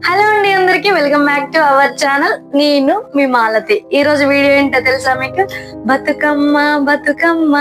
Hello అండి అందరికి welcome back to our channel. నేను మీ మాలతి. ఈ రోజు వీడియో ఏంటో తెలుసా మీకు? బతుకమ్మ బతుకమ్మ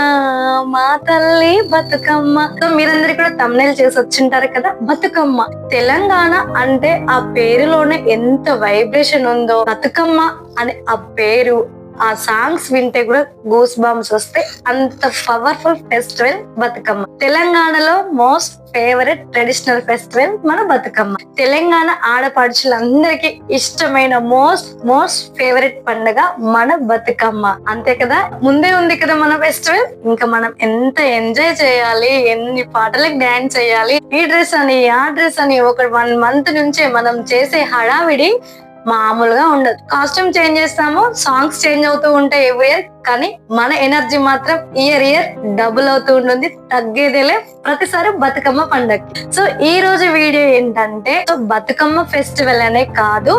మా తల్లి బతుకమ్మ. సో మీరందరికీ కూడా తమ్నైల్ చేసి వచ్చింటారు కదా బతుకమ్మ. తెలంగాణ అంటే ఆ పేరులోనే ఎంత వైబ్రేషన్ ఉందో బతుకమ్మ అనే ఆ పేరు. ఆ సాంగ్స్ వింటే కూడా గూస్ బాంబ్స్ వస్తే అంత పవర్ఫుల్ ఫెస్టివల్ బతుకమ్మ. తెలంగాణలో మోస్ట్ ఫేవరెట్ ట్రెడిషనల్ ఫెస్టివల్ మన బతుకమ్మ. తెలంగాణ ఆడపడుచులందరికీ ఇష్టమైన మోస్ట్ మోస్ట్ ఫేవరెట్ పండుగ మన బతుకమ్మ. అంతే కదా? ముందే ఉంది కదా మన ఫెస్టివల్ ఇంకా మనం ఎంత ఎంజాయ్ చేయాలి? ఎన్ని పాటలకు డాన్స్ చేయాలి? ఈ డ్రెస్ అని ఆ డ్రెస్ అని ఒక వన్ మంత్ నుంచే మనం చేసే హడావిడి మామూలుగా ఉండదు. కాస్ట్యూమ్ చేంజ్ చేస్తాము సాంగ్స్ చేంజ్ అవుతూ ఉంటాయి ఎవ్రీ ఇయర్ కానీ మన ఎనర్జీ మాత్రం ఇయర్ ఇయర్ డబుల్ అవుతూ ఉంటుంది. తగ్గేదేలే ప్రతిసారి బతుకమ్మ పండగ సో ఈ రోజు వీడియో ఏంటంటే సో బతుకమ్మ ఫెస్టివల్ అనే కాదు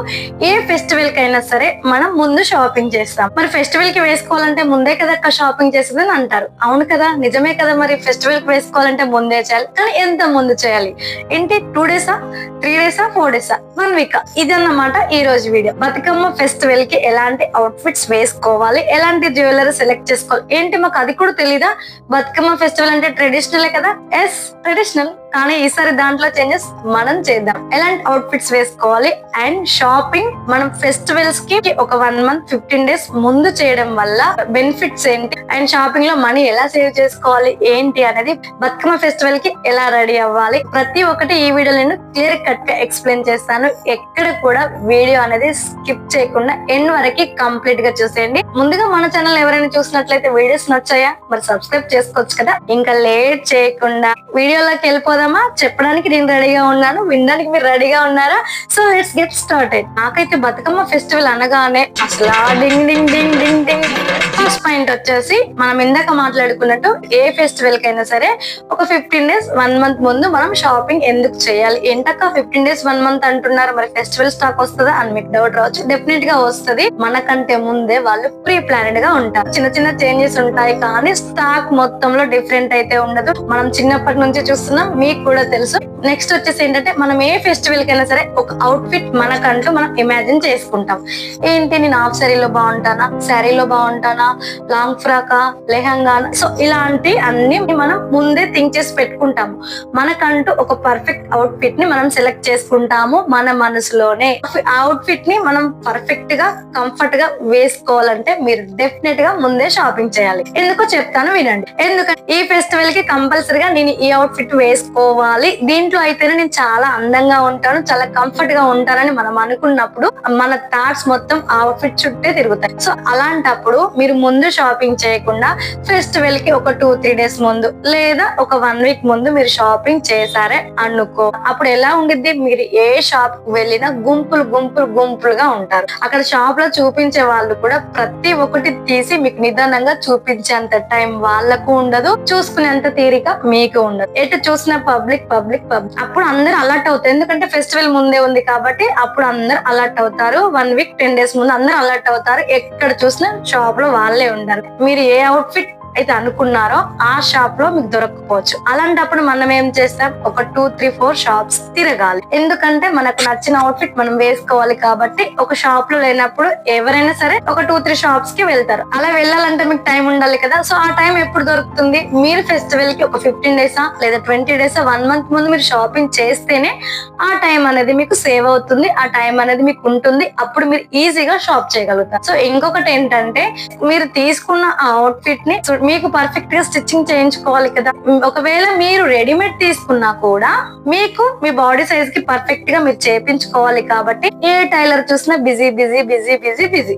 ఏ ఫెస్టివల్ కైనా సరే మనం ముందు షాపింగ్ చేస్తాం. మరి ఫెస్టివల్కి వేసుకోవాలంటే ముందే కదా అక్క షాపింగ్ చేసేదని అంటారు. అవును కదా నిజమే కదా మరి ఫెస్టివల్కి వేసుకోవాలంటే ముందే చేయాలి. కానీ ఎంత ముందు చేయాలి? ఏంటి టూ డేసా త్రీ డేసా ఫోర్ డేసా వన్ వీక్ ఇది అన్నమాట ఈ రోజు వీడియో. బతుకమ్మ ఫెస్టివల్కి ఎలాంటి అవుట్ఫిట్స్ వేసుకోవాలి? ఎలాంటి జ్యువెలరీ సెలెక్ట్ చేసుకోవాలి? ఏంటి మాకు అది కూడా తెలీదా? బతుకమ్మ ఫెస్టివల్ అంటే ట్రెడిషనల్ కదా? ఎస్ ట్రెడిషనల్ కానీ ఈసారి దాంట్లో చేంజెస్ మనం చేద్దాం. ఎలాంటి అవుట్ఫిట్స్ వేసుకోవాలి? అండ్ షాపింగ్ మనం ఫెస్టివల్స్కి ఒక వన్ మంత్ ఫిఫ్టీన్ డేస్ ముందు చేయడం వల్ల బెనిఫిట్స్ ఏంటి? అండ్ షాపింగ్లో మనీ ఎలా సేవ్ చేసుకోవాలి? ఏంటి అనేది బతుకమ్మ ఫెస్టివల్కి ఎలా రెడీ అవ్వాలి? ప్రతి ఒక్కటి ఈ వీడియో నేను క్లియర్ కట్గా ఎక్స్ప్లెయిన్ చేస్తాను. ఎక్కడ కూడా వీడియో అనేది స్కిప్ చేయకుండా ఎండ్ వరకు కంప్లీట్గా చూసేయండి. ముందుగా మన ఛానల్ ఎవరైనా చూసినట్లయితే వీడియోస్ నచ్చాయా? మరి సబ్స్క్రైబ్ చేసుకోవచ్చు కదా. ఇంకా లేట్ చేయకుండా వీడియోలోకి వెళ్ళిపోదామా? చెప్పడానికి నేను రెడీగా ఉన్నాను. వినడానికి మీరు రెడీగా ఉన్నారా? సో లెట్స్ గెట్ స్టార్టెడ్ నాకైతే బతుకమ్మ ఫెస్టివల్ అనగానే అసలు డింగ్ డింగ్ డింగ్ డింగ్ డింగ్ ఫస్ట్ పాయింట్ వచ్చేసి మనం ఇందాక మాట్లాడుకున్నట్టు ఏ ఫెస్టివల్ కైనా సరే ఒక ఫిఫ్టీన్ డేస్ వన్ మంత్ ముందు మనం షాపింగ్ ఎందుకు చేయాలి? ఎంతక ఫిఫ్టీన్ డేస్ వన్ మంత్ అంటున్నారు? మరి ఫెస్టివల్ స్టాక్ వస్తుందా? అని మీకు డౌట్ రావచ్చు. డెఫినెట్గా వస్తుంది. మనకంటే ముందే వాళ్ళు ప్రీ ప్లానెడ్గా ఉంటారు. చిన్న చిన్న చేంజెస్ ఉంటాయి కానీ స్టాక్ మొత్తంలో డిఫరెంట్ అయితే ఉండదు. మనం చిన్నప్పటి నుంచి చూస్తున్నాం మీకు కూడా తెలుసు. నెక్స్ట్ వచ్చేసి ఏంటంటే మనం ఏ ఫెస్టివల్ కైనా సరే ఒక అవుట్ ఫిట్ మనకంటూ మనం ఇమాజిన్ చేసుకుంటాం. ఏంటి నేను హాఫ్ శారీలో బాగుంటానా? శారీలో బాగుంటానా? లాంగ్ ఫ్రాకా లెహంగా సో ఇలాంటి అన్ని మనం ముందే థింక్ చేసి పెట్టుకుంటాము. మనకంటూ ఒక పర్ఫెక్ట్ అవుట్ ఫిట్ని మనం సెలెక్ట్ చేసుకుంటాము మన మనసులోనే. అవుట్ ఫిట్ని మనం పర్ఫెక్ట్గా కంఫర్ట్గా వేసుకోవాలంటే మీరు డెఫినెట్గా ముందే షాపింగ్ చేయాలి. ఎందుకో చెప్తాను వినండి. ఎందుకంటే ఈ ఫెస్టివల్కి కంపల్సరీగా నేను ఈ అవుట్ ఫిట్ వేసుకోవాలి. దీంట్లో అయితేనే నేను చాలా అందంగా ఉంటాను చాలా కంఫర్ట్గా ఉంటానని మనం అనుకున్నప్పుడు మన థాట్స్ మొత్తం అవుట్ ఫిట్ చుట్టే తిరుగుతాయి. సో అలాంటప్పుడు మీరు ముందు షాపింగ్ చేయకుండా ఫెస్టివల్కి ఒక టూ త్రీ డేస్ ముందు లేదా ఒక వన్ వీక్ ముందు మీరు షాపింగ్ చేశారే అనుకో అప్పుడు ఎలా ఉండిద్ది? మీరు ఏ షాప్కు వెళ్ళినా గుంపులు గుంపులు గుంపులుగా ఉంటారు. అక్కడ షాప్లో చూపించే వాళ్ళు కూడా ప్రతి ఒక్కటి తీసి మీకు నిదానంగా చూపించేంత టైం వాళ్ళకు ఉండదు చూసుకునేంత తీరిక మీకు ఉండదు. ఎటు చూసిన పబ్లిక్ పబ్లిక్ పబ్లిక్ అప్పుడు అందరు అలర్ట్ అవుతారు. ఎందుకంటే ఫెస్టివల్ ముందే ఉంది కాబట్టి అప్పుడు అందరు అలర్ట్ అవుతారు. వన్ వీక్ టెన్ డేస్ ముందు అందరు అలర్ట్ అవుతారు. ఎక్కడ చూసినా షాప్లో వాళ్ళే ఉంటారు మీరు ఏ అవుట్ఫిట్ అయితే అనుకున్నారో ఆ షాప్లో మీకు దొరకకపోవచ్చు. అలాంటప్పుడు మనం ఏం చేస్తాం? ఒక టూ త్రీ ఫోర్ షాప్స్ తిరగాలి. ఎందుకంటే మనకు నచ్చిన అవుట్ఫిట్ మనం వేసుకోవాలి కాబట్టి ఒక షాప్లో లేనప్పుడు ఎవరైనా సరే ఒక టూ త్రీ షాప్స్కి వెళ్తారు. అలా వెళ్ళాలంటే మీకు టైం ఉండాలి కదా. సో ఆ టైం ఎప్పుడు దొరుకుతుంది? మీరు ఫెస్టివల్కి ఒక ఫిఫ్టీన్ డేసా లేదా ట్వంటీ డేసా వన్ మంత్ ముందు మీరు షాపింగ్ చేస్తేనే ఆ టైం అనేది మీకు సేవ్ అవుతుంది. ఆ టైం అనేది మీకు ఉంటుంది. అప్పుడు మీరు ఈజీగా షాప్ చేయగలుగుతారు. సో ఇంకొకటి ఏంటంటే మీరు తీసుకున్న ఆ అవుట్ఫిట్ని మీకు పర్ఫెక్ట్గా స్టిచ్చింగ్ చేయించుకోవాలి కదా. ఒకవేళ మీరు రెడీమేడ్ తీసుకున్నా కూడా మీకు మీ బాడీ సైజ్కి పర్ఫెక్ట్గా మీరు చేయించుకోవాలి కాబట్టి ఏ టైలర్ చూసినా busy busy busy busy busy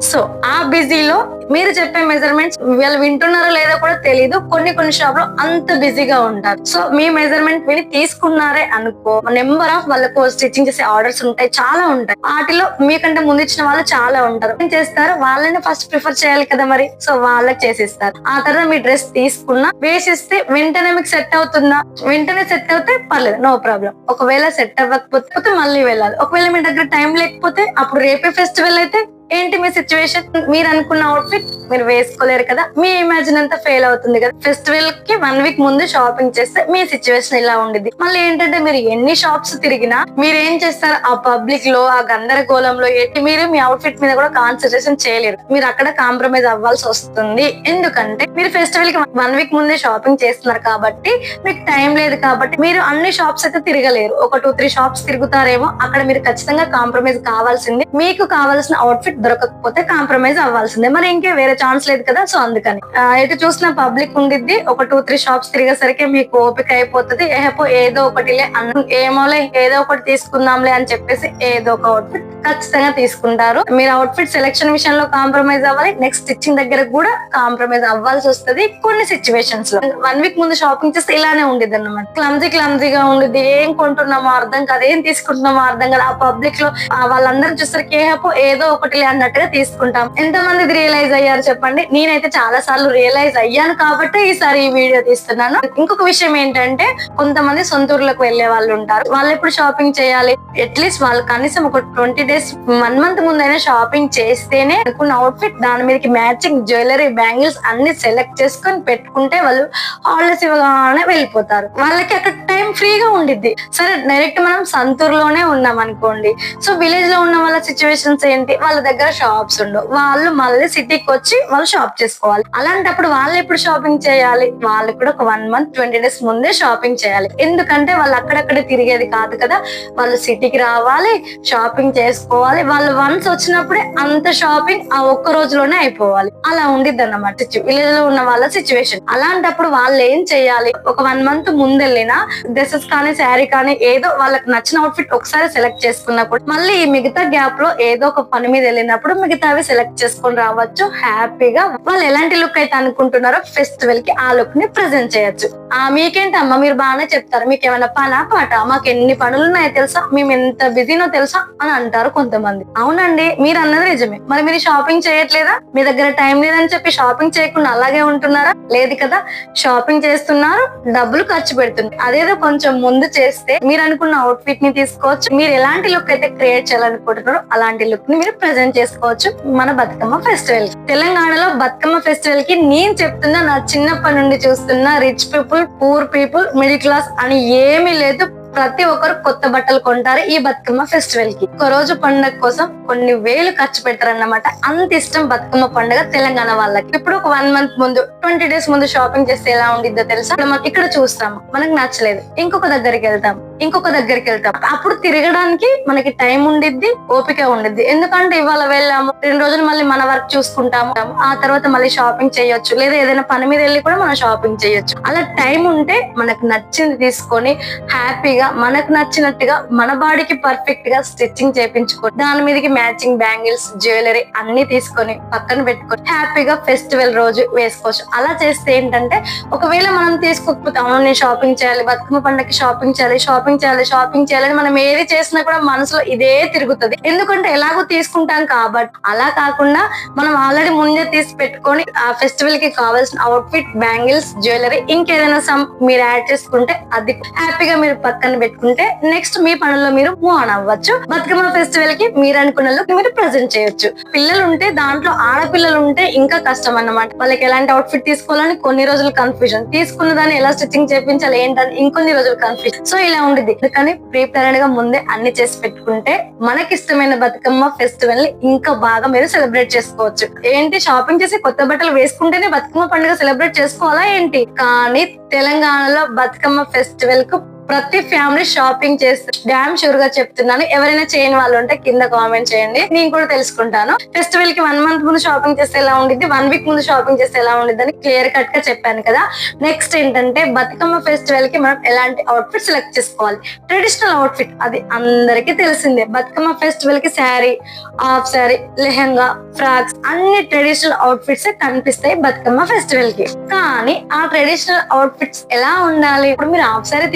so ఆ బిజీలో మీరు చెప్పే మెజర్మెంట్స్ వీళ్ళు వింటున్నారో లేదో కూడా తెలియదు కొన్ని కొన్ని షాప్లో అంత బిజీగా ఉంటారు. సో మీ మెజర్మెంట్ విని తీసుకున్నారే అనుకో నెంబర్ ఆఫ్ వాళ్ళకు స్టిచ్చింగ్ చేసే ఆర్డర్స్ ఉంటాయి చాలా ఉంటాయి. వాటిలో మీకంటే ముందు ఇచ్చిన వాళ్ళు చాలా ఉంటారు. ఏం చేస్తారు? వాళ్ళని ఫస్ట్ ప్రిఫర్ చేయాలి కదా మరి? సో వాళ్ళకి చేసిస్తారు. ఆ తర్వాత మీ డ్రెస్ తీసుకున్నా వేసిస్తే వెంటనే మీకు సెట్ అవుతుందా? వెంటనే సెట్ అవుతే పర్లేదు నో ప్రాబ్లం ఒకవేళ సెట్ అవ్వకపోతే మళ్ళీ వెళ్ళాలి. ఒకవేళ మీ దగ్గర టైం లేకపోతే అప్పుడు రేపే ఫెస్టివల్ అయితే ఏంటి మీ సిచ్యువేషన్ మీరు అనుకున్న అవుట్ఫిట్ మీరు వేసుకోలేరు కదా? మీ ఇమాజిన్ అంతా ఫెయిల్ అవుతుంది కదా? ఫెస్టివల్కి వన్ వీక్ ముందు షాపింగ్ చేస్తే మీ సిచ్యువేషన్ ఇలా ఉండేది మళ్ళీ ఏంటంటే మీరు ఎన్ని షాప్స్ తిరిగినా మీరు ఏం చేస్తారు? ఆ పబ్లిక్లో ఆ గందరగోళంలో ఏంటి మీరు మీ అవుట్ఫిట్ మీద కూడా కాన్సన్ట్రేషన్ చేయలేరు. మీరు అక్కడ కాంప్రమైజ్ అవ్వాల్సి వస్తుంది. ఎందుకంటే మీరు ఫెస్టివల్కి వన్ వీక్ ముందే షాపింగ్ చేస్తున్నారు కాబట్టి మీకు టైం లేదు కాబట్టి మీరు అన్ని షాప్స్ అయితే తిరగలేరు. ఒక టూ త్రీ షాప్స్ తిరుగుతారేమో అక్కడ మీరు ఖచ్చితంగా కాంప్రమైజ్ కావాల్సింది. మీకు కావాల్సిన అవుట్ఫిట్ దొరకకపోతే కాంప్రమైజ్ అవ్వాల్సిందే. మరి ఇంకే వేరే ఛాన్స్ లేదు కదా సో అందుకని. ఎటు చూసిన పబ్లిక్ ఉండిద్ది ఒక టూ త్రీ షాప్స్ తిరిగేసరికి మీకు ఓపిక అయిపోతుంది. ఏహపో ఏదో ఒకటిలే అన్న ఏమోలే ఏదో ఒకటి తీసుకుందాంలే అని చెప్పేసి ఏదో ఒక అవుట్ఫిట్ ఖచ్చితంగా తీసుకుంటారు. మీరు అవుట్ఫిట్ సెలెక్షన్ విషయంలో కాంప్రమైజ్ అవ్వాలి. నెక్స్ట్ స్టిచ్చింగ్ దగ్గర కూడా కాంప్రమైజ్ అవ్వాల్సి వస్తుంది కొన్ని సిచ్యువేషన్స్లో. వన్ వీక్ ముందు షాపింగ్ చేస్తే ఇలానే ఉండేది అన్నమాట క్లమ్జీ క్లమ్జీగా ఉండేది ఏం కొంటున్నామో అర్థం కాదు ఏం తీసుకుంటున్నామో అర్థం కాదు. ఆ పబ్లిక్లో వాళ్ళందరూ చూసరికి ఏహపో ఏదో ఒకటి అన్నట్టుగా తీసుకుంటాం. ఎంతమంది ఇది రియలైజ్ అయ్యారు చెప్పండి? నేనైతే చాలా సార్లు రియలైజ్ అయ్యాను కాబట్టి ఈసారి ఈ వీడియో తీస్తున్నాను. ఇంకొక విషయం ఏంటంటే కొంతమంది సొంతూరులకు వెళ్ళే వాళ్ళు ఉంటారు. వాళ్ళు ఎప్పుడు షాపింగ్ చేయాలి? అట్లీస్ట్ వాళ్ళు కనీసం ఒక ట్వంటీ డేస్ వన్ మంత్ ముందైనా షాపింగ్ చేస్తేనే అనుకున్న అవుట్ఫిట్ దాని మీదకి మ్యాచింగ్ జ్యువెలరీ బ్యాంగిల్స్ అన్ని సెలెక్ట్ చేసుకొని పెట్టుకుంటే వాళ్ళు హాలిడేస్ ఇవ్వగానే వెళ్ళిపోతారు. వాళ్ళకి అక్కడ టైం ఫ్రీగా ఉండిద్ది. సరే డైరెక్ట్ మనం సంతూరులోనే ఉన్నాం అనుకోండి సో విలేజ్లో ఉన్న వాళ్ళ సిచ్యువేషన్స్ ఏంటి? వాళ్ళ దగ్గర షాప్స్ ఉండవు. వాళ్ళు మళ్ళీ సిటీకి వచ్చి వాళ్ళు షాప్ చేసుకోవాలి. అలాంటప్పుడు వాళ్ళు ఎప్పుడు షాపింగ్ చేయాలి? వాళ్ళు కూడా ఒక వన్ మంత్ ట్వంటీ డేస్ ముందే షాపింగ్ చేయాలి. ఎందుకంటే వాళ్ళు అక్కడక్కడే తిరిగేది కాదు కదా. వాళ్ళు సిటీకి రావాలి షాపింగ్ చేసుకోవాలి. వాళ్ళు వన్స్ వచ్చినప్పుడే అంత షాపింగ్ ఆ ఒక్క రోజులోనే అయిపోవాలి. అలా ఉండిద్ది అన్నమాట విలేజ్లో ఉన్న వాళ్ళ సిచ్యువేషన్ అలాంటప్పుడు వాళ్ళు ఏం చేయాలి? ఒక వన్ మంత్ ముందెళ్ళినా డ్రెస్సెస్ కానీ శారీ కానీ ఏదో వాళ్ళకి నచ్చిన అవుట్ఫిట్ ఒకసారి సెలెక్ట్ చేసుకున్నప్పుడు మళ్ళీ ఈ మిగతా గ్యాప్లో ఏదో ఒక పని మీద అయినప్పుడు మిగతావి సెలెక్ట్ చేసుకొని రావచ్చు. హ్యాపీగా వాళ్ళు ఎలాంటి లుక్ అయితే అనుకుంటున్నారో ఫెస్టివల్కి ఆ లుక్ని ప్రెజెంట్ చేయొచ్చు. ఆ మీకేంటమ్మా? అమ్మ మీరు బాగానే చెప్తారు. మీకు ఏమైనా పనా పాట? మాకు ఎన్ని పనులు ఉన్నాయో తెలుసా? మేము ఎంత బిజీనో తెలుసా? అని అంటారు కొంతమంది. అవునండి మీరు అన్నది నిజమే. మరి మీరు షాపింగ్ చేయట్లేదా? మీ దగ్గర టైం లేదని చెప్పి షాపింగ్ చేయకుండా అలాగే ఉంటున్నారా? లేదు కదా. షాపింగ్ చేస్తున్నారు డబ్బులు ఖర్చు పెడుతున్నారు అదేదో కొంచెం ముందు చేస్తే మీరు అనుకున్న అవుట్ఫిట్ని తీసుకోవచ్చు. మీరు ఎలాంటి లుక్ అయితే క్రియేట్ చేయాలనుకుంటున్నారో అలాంటి లుక్ని మీరు ప్రెజెంట్ చేసుకోవచ్చు మన బతుకమ్మ ఫెస్టివల్ తెలంగాణలో బతుకమ్మ ఫెస్టివల్కి నేను చెప్తున్నా నా చిన్నప్పటి నుండి చూస్తున్న rich people poor people middle class అని ఏమీ లేదు. ప్రతి ఒక్కరు కొత్త బట్టలు కొంటారు ఈ బతుకమ్మ ఫెస్టివల్కి. ఒక రోజు పండుగ కోసం కొన్ని వేలు ఖర్చు పెడతారన్నమాట అంత ఇష్టం బతుకమ్మ పండుగ తెలంగాణ వాళ్ళకి. ఇప్పుడు ఒక వన్ మంత్ ముందు ట్వంటీ డేస్ ముందు షాపింగ్ చేస్తే ఎలా ఉండిద్దో తెలుసా? మనం ఇక్కడ చూస్తాము. మనకు నచ్చలేదు. ఇంకొక దగ్గరికి వెళ్తాం ఇంకొక దగ్గరికి వెళ్తాం. అప్పుడు తిరగడానికి మనకి టైం ఉండిద్ది ఓపిక ఉండిద్ది. ఎందుకంటే ఇవాళ వెళ్ళాము రెండు రోజులు మళ్ళీ మన వర్క్ చూసుకుంటాము. ఆ తర్వాత మళ్ళీ షాపింగ్ చేయొచ్చు లేదా ఏదైనా పని మీద వెళ్ళి కూడా మనం షాపింగ్ చేయొచ్చు. అలా టైం ఉంటే మనకు నచ్చింది తీసుకొని హ్యాపీగా మనకు నచ్చినట్టుగా మన బాడీకి పర్ఫెక్ట్గా స్టిచ్చింగ్ చేపించుకో దాని మీదకి మ్యాచింగ్ బ్యాంగిల్స్ జ్యువెలరీ అన్ని తీసుకొని పక్కన పెట్టుకొని హ్యాపీగా ఫెస్టివల్ రోజు వేసుకోవచ్చు. అలా చేస్తే ఏంటంటే ఒకవేళ మనం తీసుకోకపోతే అవును నేను షాపింగ్ చేయాలి బతుకమ్మ పండుగకి షాపింగ్ చేయాలి షాపింగ్ షాపింగ్ చేయాలి షాపింగ్ చేయాలని మనం ఏది చేసినా కూడా మనసులో ఇదే తిరుగుతుంది. ఎందుకంటే ఎలాగో తీసుకుంటాం కాబట్టి అలా కాకుండా మనం ఆల్రెడీ ముందే తీసి పెట్టుకొని ఆ ఫెస్టివల్కి కావాల్సిన అవుట్ఫిట్ బ్యాంగిల్స్ జ్యువెలరీ ఇంకేదైనా సమ్ మీరు యాడ్ చేసుకుంటే అది హ్యాపీగా మీరు పక్కన పెట్టుకుంటే నెక్స్ట్ మీ పనుల్లో మీరు మూవ్ ఆన్ అవ్వచ్చు. బతుకమ్మ ఫెస్టివల్కి మీరు అనుకున్న లుక్ మీరు ప్రజెంట్ చేయొచ్చు. పిల్లలు ఉంటే దాంట్లో ఆడపిల్లలు ఉంటే ఇంకా కష్టం అన్నమాట. వాళ్ళకి ఎలాంటి అవుట్ఫిట్ తీసుకోవాలని కొన్ని రోజులు కన్ఫ్యూజన్ తీసుకున్న దాన్ని ఎలా స్టిచ్చింగ్ చేపించాలి ఏంటని ఇంకొన్ని రోజులు కన్ఫ్యూజన్ సో ఇలా ఉండేది అందుకని ప్రీప్లాన్గా ముందే అన్ని చేసి పెట్టుకుంటే మనకి ఇష్టమైన బతుకమ్మ ఫెస్టివల్ని ఇంకా బాగా మీరు సెలబ్రేట్ చేసుకోవచ్చు. ఏంటి? షాపింగ్ చేసి కొత్త బట్టలు వేసుకుంటేనే బతుకమ్మ పండుగ సెలబ్రేట్ చేసుకోవాలా ఏంటి? కానీ తెలంగాణలో బతుకమ్మ ఫెస్టివల్కు ప్రతి ఫ్యామిలీ షాపింగ్ చేస్తారు డామ్ షూర్గా చెప్తున్నాను. ఎవరైనా చేయని వాళ్ళు ఉంటే కింద కామెంట్ చేయండి. నేను కూడా తెలుసుకుంటాను. ఫెస్టివల్కి వన్ మంత్ ముందు షాపింగ్ చేస్తే ఎలా ఉండిద్ది? వన్ వీక్ ముందు షాపింగ్ చేస్తే ఎలా ఉండిద్ది అని క్లియర్ కట్గా చెప్పాను కదా. నెక్స్ట్ ఏంటంటే బతుకమ్మ ఫెస్టివల్కి మనం ఎలాంటి అవుట్ఫిట్ సెలెక్ట్ చేసుకోవాలి? ట్రెడిషనల్ అవుట్ఫిట్ అది అందరికీ తెలిసిందే. బతుకమ్మ ఫెస్టివల్కి శారీ హాఫ్ శారీ లెహంగా ఫ్రాక్స్ అన్ని ట్రెడిషనల్ అవుట్ఫిట్స్ కనిపిస్తాయి బతుకమ్మ ఫెస్టివల్కి. కానీ ఆ ట్రెడిషనల్ అవుట్ఫిట్స్ ఎలా ఉండాలి? ఇప్పుడు మీరు హాఫ్ శారీ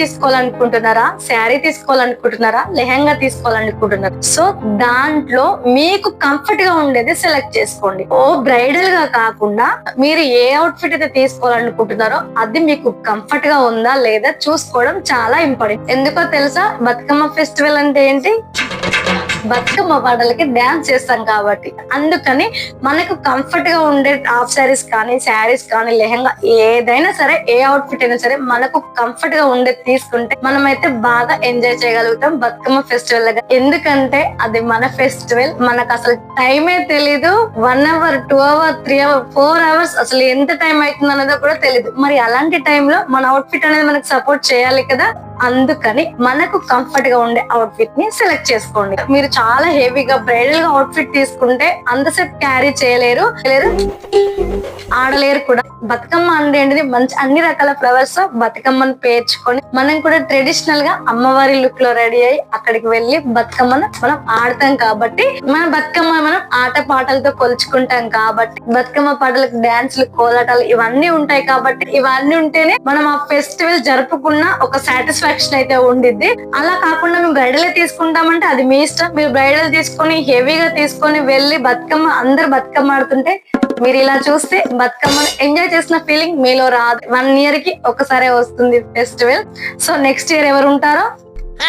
తీసుకోవాలనుకుంటున్నారా? శారీ తీసుకోవాలనుకుంటున్నారా? లెహంగా తీసుకోవాలనుకుంటున్నారా? సో దాంట్లో మీకు కంఫర్ట్గా ఉండేది సెలెక్ట్ చేసుకోండి. ఓ బ్రైడల్గా కాకుండా మీరు ఏ అవుట్ఫిట్ అయితే తీసుకోవాలనుకుంటున్నారో అది మీకు కంఫర్ట్గా ఉందా లేదా చూసుకోవడం చాలా ఇంపార్టెంట్ ఎందుకో తెలుసా? బతుకమ్మ ఫెస్టివల్ అంటే ఏంటి? బతుకమ్మ పాటలకి డాన్స్ చేస్తాం కాబట్టి. అందుకని మనకు కంఫర్ట్గా ఉండే టాప్ శారీస్ కానీ శారీస్ కానీ లెహంగా ఏదైనా సరే ఏ అవుట్ఫిట్ అయినా సరే మనకు కంఫర్ట్గా ఉండేది తీసుకుంటే మనమైతే బాగా ఎంజాయ్ చేయగలుగుతాం బతుకమ్మ ఫెస్టివల్ దగ్గర ఎందుకంటే అది మన ఫెస్టివల్ మనకు అసలు టైమే తెలీదు. One hour two hour three hour four hours అసలు ఎంత టైం అవుతుంది అన్నదో కూడా తెలియదు మరి అలాంటి టైంలో మన అవుట్ఫిట్ అనేది మనకు సపోర్ట్ చేయాలి కదా. అందుకని మనకు కంఫర్ట్గా ఉండే అవుట్ఫిట్ని సెలెక్ట్ చేసుకోండి. మీరు చాలా హెవీగా బ్రైడల్గా అవుట్ఫిట్ తీసుకుంటే అంతసేపు క్యారీ చేయలేరు. లేరు ఆడలేరు కూడా. బతుకమ్మ అంటే ఏంటిది మంచి అన్ని రకాల ఫ్లవర్స్తో బతుకమ్మను పేర్చుకొని మనం కూడా ట్రెడిషనల్గా అమ్మవారి లుక్లో రెడీ అయ్యి అక్కడికి వెళ్ళి బతుకమ్మను మనం ఆడతాం కాబట్టి మన బతుకమ్మ మనం ఆట పాటలతో కొలుచుకుంటాం కాబట్టి బతుకమ్మ పాటలకు డాన్స్లు కోలాటాలు ఇవన్నీ ఉంటాయి కాబట్టి ఇవన్నీ ఉంటేనే మనం ఆ ఫెస్టివల్ జరుపుకున్న ఒక సాటిస్ఫాక్షన్ అయితే ఉండిద్ది. అలా కాకుండా మేము బ్రైడల్ తీసుకుంటామంటే అది మీ ఇష్టం. మీరు బ్రైడల్ తీసుకొని హెవీగా తీసుకొని వెళ్ళి బతుకమ్మ అందరు బతుకమ్మ ఆడుతుంటే మీరు ఇలా చూస్తే బతుకమ్మను ఎంజాయ్ చేసిన ఫీలింగ్ మీలో రాదు. వన్ ఇయర్కి ఒకసారి వస్తుంది ఫెస్టివల్ సో నెక్స్ట్ ఇయర్ ఎవరు ఉంటారో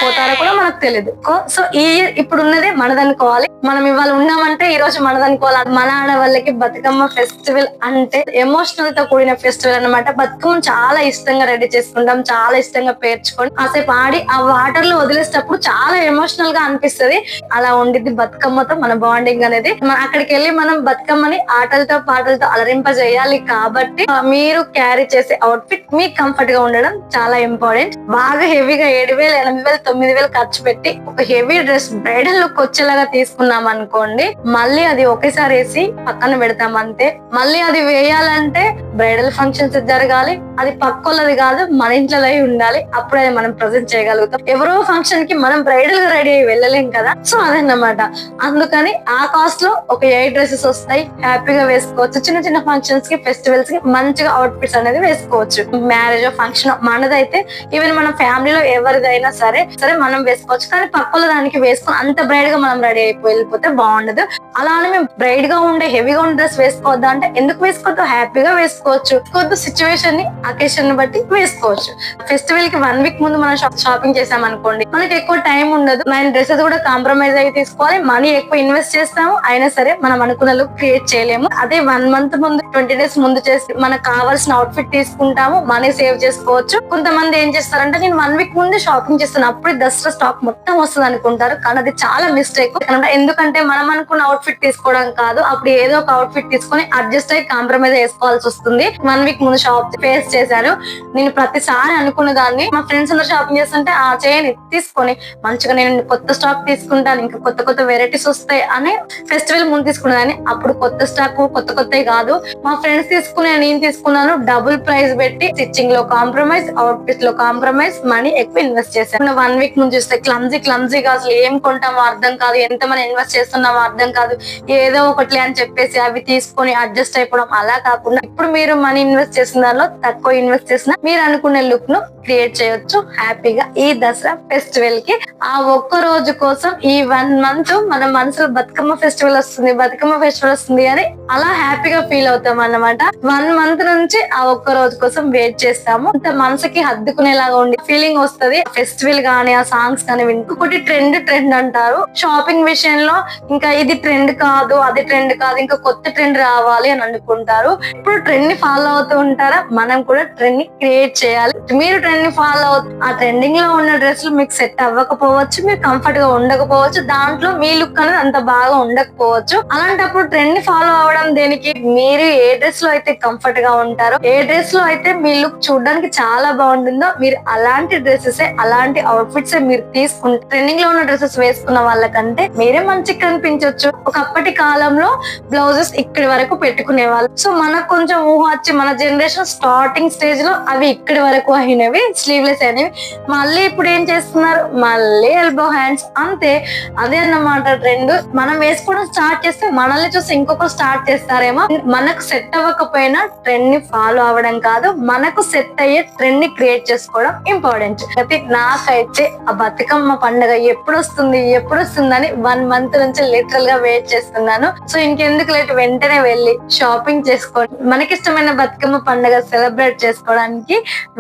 పోతారో కూడా మనకు తెలియదు సో ఈ ఇప్పుడు ఉన్నదే మనదనుకోవాలి. మనం ఇవాళ ఉన్నామంటే ఈ రోజు మనదనుకోవాలి. మన ఆడవాళ్ళకి బతుకమ్మ ఫెస్టివల్ అంటే ఎమోషనల్తో కూడిన ఫెస్టివల్ అన్నమాట. బతుకమ్మ చాలా ఇష్టంగా రెడీ చేసుకుంటాం చాలా ఇష్టంగా పేర్చుకొని కాసేపు ఆడి ఆ వాటర్లో వదిలేసేటప్పుడు చాలా ఎమోషనల్గా అనిపిస్తది. అలా ఉండిద్ది బతుకమ్మతో మన బాండింగ్ అనేది. అక్కడికి వెళ్ళి మనం బతుకమ్మని ఆటలతో పాటలతో అలరింపజేయాలి కాబట్టి మీరు క్యారీ చేసే అవుట్ఫిట్ మీకు కంఫర్ట్గా ఉండడం చాలా ఇంపార్టెంట్ బాగా హెవీగా ఏడు వేలు ఎనిమిది వేలు తొమ్మిది వేలు ఖర్చు పెట్టి ఒక హెవీ డ్రెస్ బ్రైడల్ లుక్ వచ్చేలాగా తీసుకున్నాం అనుకోండి మళ్ళీ అది ఒకేసారి వేసి పక్కన పెడతాం అంతే. మళ్ళీ అది వేయాలంటే బ్రైడల్ ఫంక్షన్స్ జరగాలి అది పక్కోళ్ళది కాదు మన ఇంట్లో ఉండాలి. అప్పుడు అది మనం ప్రజెంట్ చేయగలుగుతాం. ఎవరో ఫంక్షన్కి మనం బ్రైడల్గా రెడీ అయ్యి వెళ్ళలేం కదా సో అదన్నమాట. అందుకని ఆ కాస్ట్లో ఒక ఎయిట్ డ్రెస్సెస్ వస్తాయి. హ్యాపీగా వేసుకోవచ్చు. చిన్న చిన్న ఫంక్షన్స్కి ఫెస్టివల్స్కి మంచిగా అవుట్ఫిట్స్ అనేది వేసుకోవచ్చు. మ్యారేజ్ ఫంక్షన్ మనదైతే ఈవెన్ మన ఫ్యామిలీలో ఎవరిదైనా సరే సరే మనం వేసుకోవచ్చు. కానీ పక్కల దానికి వేసుకొని అంత బ్రైడ్గా మనం రెడీ అయిపోయి వెళ్ళిపోతే బాగుండదు. అలానే మేము బ్రైట్గా ఉండే హెవీగా ఉండే డ్రెస్ వేసుకోవద్దా అంటే ఎందుకు వేసుకోవద్దు? హ్యాపీగా వేసుకోవచ్చు. కొద్ది సిచ్యువేషన్ని అకేషన్ని బట్టి వేసుకోవచ్చు. ఫెస్టివల్కి వన్ వీక్ ముందు మనం షాపింగ్ చేసాం అనుకోండి మనకి ఎక్కువ టైం ఉండదు. మన డ్రెస్సెస్ కూడా కాంప్రమైజ్ అయి తీసుకోవాలి. మనీ ఎక్కువ ఇన్వెస్ట్ చేస్తాము. అయినా సరే మనం అనుకున్న లుక్ క్రియేట్ చేయలేము. అదే వన్ మంత్ ముందు ట్వంటీ డేస్ ముందు చేసి మనకు కావాల్సిన అవుట్ఫిట్ తీసుకుంటాము. మనీ సేవ్ చేసుకోవచ్చు. కొంతమంది ఏం చేస్తారంటే నేను వన్ వీక్ ముందు షాపింగ్ చేస్తాను. అప్పుడే దసరా స్టాక్ మొత్తం వస్తుంది అనుకుంటారు. కానీ అది చాలా మిస్టేక్ ఎందుకంటే మనం అనుకున్న అవుట్ అవుట్ఫిట్ తీసుకోవడం కాదు. అప్పుడు ఏదో ఒక అవుట్ఫిట్ తీసుకొని అడ్జస్ట్ అయ్యి కాంప్రమైజ్ వేసుకోవాల్సి వస్తుంది. వన్ వీక్ ముందు షాప్ ఫేస్ చేశారు. నేను ప్రతిసారి అనుకున్న దాన్ని మా ఫ్రెండ్స్ అందరు షాపింగ్ చేస్తుంటే ఆ చేయని తీసుకొని. మంచిగా నేను కొత్త స్టాక్ తీసుకుంటాను. ఇంకా కొత్త కొత్త వెరైటీస్ వస్తాయి అని ఫెస్టివల్ ముందు తీసుకునేదాన్ని. అప్పుడు కొత్త స్టాక్ కొత్త కొత్తవి కాదు. మా ఫ్రెండ్స్ తీసుకునే నేను తీసుకున్నాను. డబుల్ ప్రైస్ పెట్టి స్టిచ్చింగ్లో కాంప్రమైజ్ అవుట్ఫిట్లో కాంప్రమైజ్ మనీ ఎక్కువ ఇన్వెస్ట్ చేశాను. వన్ వీక్ ముందు చూస్తే క్లమ్జీ క్లమ్జీగా అసలు ఏం కొంటామో అర్థం కాదు. ఎంత మనం ఇన్వెస్ట్ చేస్తున్నామో అర్థం కాదు. ఏదో ఒకటి అని చెప్పేసి అవి తీసుకొని అడ్జస్ట్ అయిపోవడం అలా కాకుండా ఇప్పుడు మీరు మనీ ఇన్వెస్ట్ చేసిన దానిలో తక్కువ ఇన్వెస్ట్ చేసిన మీరు అనుకునే లుక్ను క్రియేట్ చేయొచ్చు. హ్యాపీగా ఈ దసరా ఫెస్టివల్కి ఆ ఒక్క రోజు కోసం ఈ వన్ మంత్ మన మనసులో బతుకమ్మ ఫెస్టివల్ వస్తుంది బతుకమ్మ ఫెస్టివల్ వస్తుంది అని అలా హ్యాపీగా ఫీల్ అవుతాం అన్నమాట. వన్ మంత్ నుంచి ఆ ఒక్క రోజు కోసం వెయిట్ చేస్తాము. అంత మనసుకి హద్దుకునేలాగా ఉండి ఫీలింగ్ వస్తది. ఫెస్టివల్ గానీ ఆ సాంగ్స్ కానీ ఇంకొకటి ట్రెండ్ ట్రెండ్ అంటారు. షాపింగ్ విషయంలో ఇంకా ఇది ట్రెండ్ కాదు అది ట్రెండ్ కాదు ఇంకా కొత్త ట్రెండ్ రావాలి అని అనుకుంటారు. ఇప్పుడు ట్రెండ్ని ఫాలో అవుతూ ఉంటారా? మనం కూడా ట్రెండ్ని క్రియేట్ చేయాలి. మీరు ట్రెండ్ని ఫాలో అవుతూ ఆ ట్రెండింగ్లో ఉన్న డ్రెస్సులు మీకు సెట్ అవ్వకపోవచ్చు మీరు కంఫర్ట్గా ఉండకపోవచ్చు దాంట్లో మీ లుక్ అనేది అంత బాగా ఉండకపోవచ్చు. అలాంటప్పుడు ట్రెండ్ని ఫాలో అవ్వడం దేనికి? మీరు ఏ డ్రెస్లో అయితే కంఫర్ట్గా ఉంటారో ఏ డ్రెస్లో అయితే మీ లుక్ చూడడానికి చాలా బాగుంటుందో మీరు అలాంటి డ్రెస్సెస్ అలాంటి అవుట్ఫిట్స్ మీరు తీసుకుంటే ట్రెండింగ్లో ఉన్న డ్రెస్సెస్ వేసుకున్న వాళ్ళకంటే మీరే మంచిగా కనిపించవచ్చు ఒకప్పటి కాలంలో బ్లౌజెస్ ఇక్కడి వరకు పెట్టుకునే వాళ్ళు సో మనకు కొంచెం ఊహ వచ్చి మన జనరేషన్ స్టార్టింగ్ స్టేజ్లో అవి ఇక్కడి వరకు అయినవి స్లీవ్లెస్ అయినవి. మళ్ళీ ఇప్పుడు ఏం చేస్తున్నారు? మళ్ళీ ఎల్బో హ్యాండ్స్ అంతే అదే అన్నమాట ట్రెండ్ మనం వేసుకోవడం స్టార్ట్ చేస్తే మనల్ని చూసి ఇంకొకరు స్టార్ట్ చేస్తారేమో. మనకు సెట్ అవ్వకపోయినా ట్రెండ్ని ఫాలో అవ్వడం కాదు మనకు సెట్ అయ్యే ట్రెండ్ని క్రియేట్ చేసుకోవడం ఇంపార్టెంట్ అయితే నాకైతే ఆ బతుకమ్మ పండుగ ఎప్పుడు వస్తుంది ఎప్పుడు వస్తుందని వన్ మంత్ నుంచి లిటరల్గా వెయిట్ వెయిట్ చేస్తున్నాను. సో ఇంకెందుకు లేదు వెంటనే వెళ్ళి షాపింగ్ చేసుకోండి. మనకిష్టమైన బతుకమ్మ పండుగ సెలబ్రేట్ చేసుకోవడానికి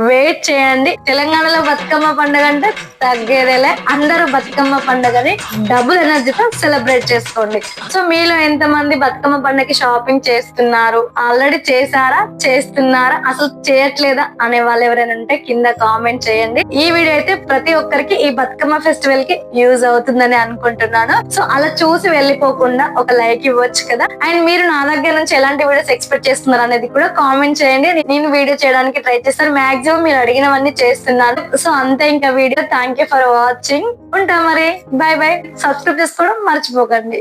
వెయిట్ చేయండి. తెలంగాణలో బతుకమ్మ పండుగ అంటే తగ్గేదేలే. అందరూ బతుకమ్మ పండుగని డబుల్ ఎనర్జీతో సెలబ్రేట్ చేసుకోండి. సో మీలో ఎంత మంది బతుకమ్మ పండుగకి షాపింగ్ చేస్తున్నారు? ఆల్రెడీ చేశారా? చేస్తున్నారా? అసలు చేయట్లేదా? అనే వాళ్ళు ఎవరైనా ఉంటే కింద కామెంట్ చేయండి. ఈ వీడియో అయితే ప్రతి ఒక్కరికి ఈ బతుకమ్మ ఫెస్టివల్కి యూజ్ అవుతుందని అనుకుంటున్నాను. సో అలా చూసి వెళ్ళిపోకుండా ఒక లైక్ ఇవ్వచ్చు కదా? అండ్ మీరు నా దగ్గర నుంచి ఎలాంటి వీడియోస్ ఎక్స్పెక్ట్ చేస్తున్నారు అనేది కూడా కామెంట్ చేయండి. నేను వీడియో చేయడానికి ట్రై చేస్తాను. మాక్సిమం మీరు అడిగినవన్నీ చేస్తున్నాను సో అంతే ఇంకా video thank you for watching ఉంటా మరి. బాయ్ బాయ్ సబ్స్క్రైబ్ చేసుకోవడం మర్చిపోకండి.